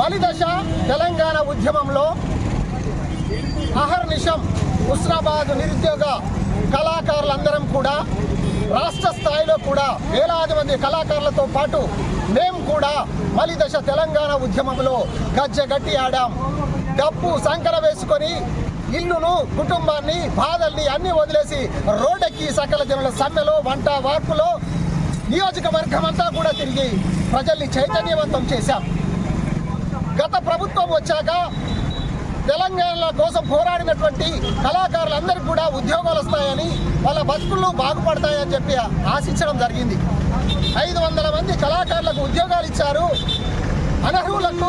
మలిదశ తెలంగాణ ఉద్యమంలో అహర్నిషం హుస్నాబాద్ నిరుద్యోగ కళాకారులందరం కూడా రాష్ట్ర స్థాయిలో కూడా వేలాది మంది కళాకారులతో పాటు మేము కూడా మలిదశ తెలంగాణ ఉద్యమంలో గజ్జగట్టి ఆడాం. డప్పు సంకర వేసుకొని ఇల్లును కుటుంబాన్ని బాధల్ని అన్ని వదిలేసి రోడ్డెక్కి సకల జనుల సమ్మెలో వంట వార్పులో నియోజకవర్గం అంతా కూడా తిరిగి ప్రజల్ని చైతన్యవంతం చేశాం. గత ప్రభుత్వం వచ్చాక తెలంగాణ కోసం పోరాడినటువంటి కళాకారులందరికీ కూడా ఉద్యోగాలు వస్తాయని వాళ్ళ బతుకులు బాగుపడతాయని చెప్పి ఆశించడం జరిగింది. ఐదు వందల మంది కళాకారులకు ఉద్యోగాలు ఇచ్చారు. అనర్హులకు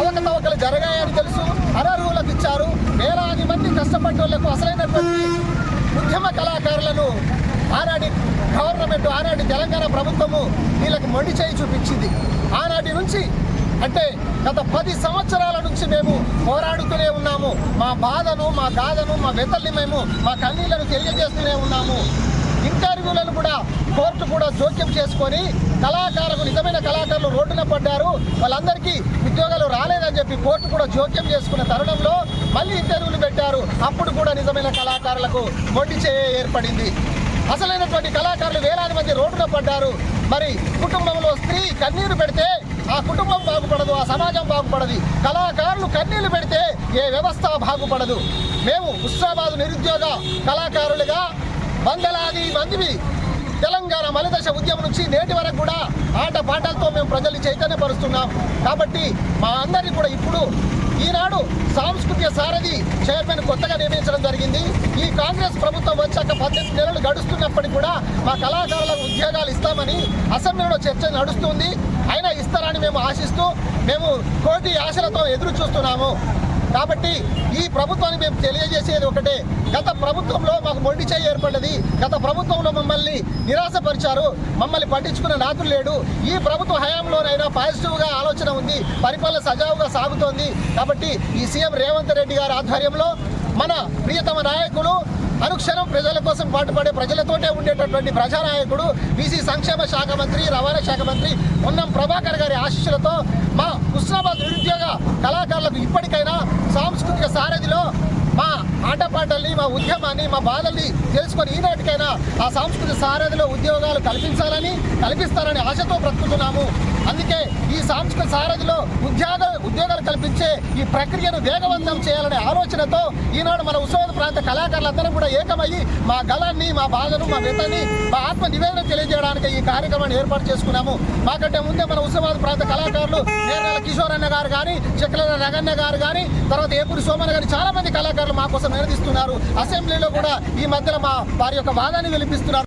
అవకతవకలు జరగాయని తెలుసు. అనర్హులకు ఇచ్చారు. వేలాది మంది కష్టపడ్డోళ్ళకు అసలైనటువంటి ఉద్యమ కళాకారులను ఆనాటి గవర్నమెంట్ ఆనాటి తెలంగాణ ప్రభుత్వము వీళ్ళకి మొండి చేయి చూపించింది. ఆనాటి నుంచి అంటే గత పది సంవత్సరాల నుంచి మేము పోరాడుతూనే ఉన్నాము. మా బాధను మా గాథను మా వెతల్ని మేము మా కన్నీళ్ళను తెలియజేస్తూనే ఉన్నాము. ఇంటర్వ్యూలను కూడా కోర్టు కూడా జోక్యం చేసుకొని కళాకారులకు నిజమైన కళాకారులు రోడ్డున పడ్డారు. వాళ్ళందరికీ ఉద్యోగాలు రాలేదని చెప్పి కోర్టు కూడా జోక్యం చేసుకున్న తరుణంలో మళ్ళీ ఇంటర్వ్యూలు పెట్టారు. అప్పుడు కూడా నిజమైన కళాకారులకు మొండి చేయ ఏర్పడింది. అసలైనటువంటి కళాకారులు వేలాది మంది రోడ్డున పడ్డారు. మరి కుటుంబంలో స్త్రీ కన్నీరు పెడితే ఆ కుటుంబం ఆ సమాజం బాగుపడదు. కళాకారులు కన్నీళ్ళు పెడితే ఏ వ్యవస్థ బాగుపడదు. మేము హుస్సాబాద్ నిరుద్యోగ కళాకారులుగా వందలాది మందివి తెలంగాణ మలిదశ ఉద్యమం నుంచి నేటి వరకు కూడా ఆట పాటలతో మేము ప్రజల్ని చైతన్యపరుస్తున్నాం. కాబట్టి మా అందరినీ కూడా ఇప్పుడు ఈనాడు సాంస్కృతిక సారథి చైర్మన్ కొత్తగా నియమించడం జరిగింది. ఈ కాంగ్రెస్ ప్రభుత్వం వచ్చాక పద్దెనిమిది నెలలు గడుస్తున్నప్పటికీ కూడా మా కళాకారులకు ఉద్యోగాలు ఇస్తామని అసెంబ్లీలో చర్చ నడుస్తుంది. అయినా ఇస్తారని మేము ఆశిస్తూ మేము కోటి ఆశలతో ఎదురు చూస్తున్నాము కాబట్టి ఈ ప్రభుత్వానికి మేము తెలియజేసేది ఒకటే. గత ప్రభుత్వంలో మాకు మొండి చేయి ఏర్పడ్డది. గత ప్రభుత్వంలో మమ్మల్ని నిరాశపరిచారు. మమ్మల్ని పట్టించుకున్న నాతులు లేడు. ఈ ప్రభుత్వ హయాంలోనైనా పాజిటివ్గా ఆలోచన ఉంది. పరిపాలన సజావుగా సాగుతోంది. కాబట్టి ఈ సీఎం రేవంత్ రెడ్డి గారి ఆధ్వర్యంలో మన ప్రియతమ నాయకులు అనుక్షణం ప్రజల కోసం పాటుపడే ప్రజలతోటే ఉండేటటువంటి ప్రజానాయకుడు బీసీ సంక్షేమ శాఖ మంత్రి రవాణా శాఖ మంత్రి పొన్నం ప్రభాకర్ గారి ఆశీస్సులతో మా హుస్నాబాద్ నిరుద్యోగ కళాకారులకు ఇప్పటికైనా సాంస్కృతిక సారథిలో మా ఆటపాటల్ని మా ఉద్యమాన్ని మా బాధల్ని తెలుసుకొని ఈనాటికైనా ఆ సాంస్కృతిక సారథిలో ఉద్యోగాలు కల్పించాలని కల్పిస్తారని ఆశతో బ్రతుకుతున్నాము. అందుకే ఈ సాంస్కృతిక సారథిలో ఉద్యోగ ఉద్యోగాలు కల్పించే ఈ ప్రక్రియను వేగవంతం చేయాలనే ఆలోచనతో ఈనాడు మన ఉత్సవ ప్రాంత కళాకారులందరం కూడా ఏకమయ్యి మా గలాన్ని మా బాధను మా వ్యతాన్ని మా ఆత్మ నివేదన తెలియజేయడానికి ఈ కార్యక్రమాన్ని ఏర్పాటు చేసుకున్నాము. మాకంటే ముందే మన ఉత్సవాద ప్రాంత కళాకారులు నేరాల కిషోర్ అన్న గారు కానీ చెక్కల నగన్న గారు కానీ తర్వాత ఏపూరి సోమన్న గారు చాలా మంది కళాకారులు మా కోసం నిలదీస్తున్నారు అసెంబ్లీలో కూడా ఈ మధ్యలో మా వారి యొక్క వాదాన్ని వినిపిస్తున్నారు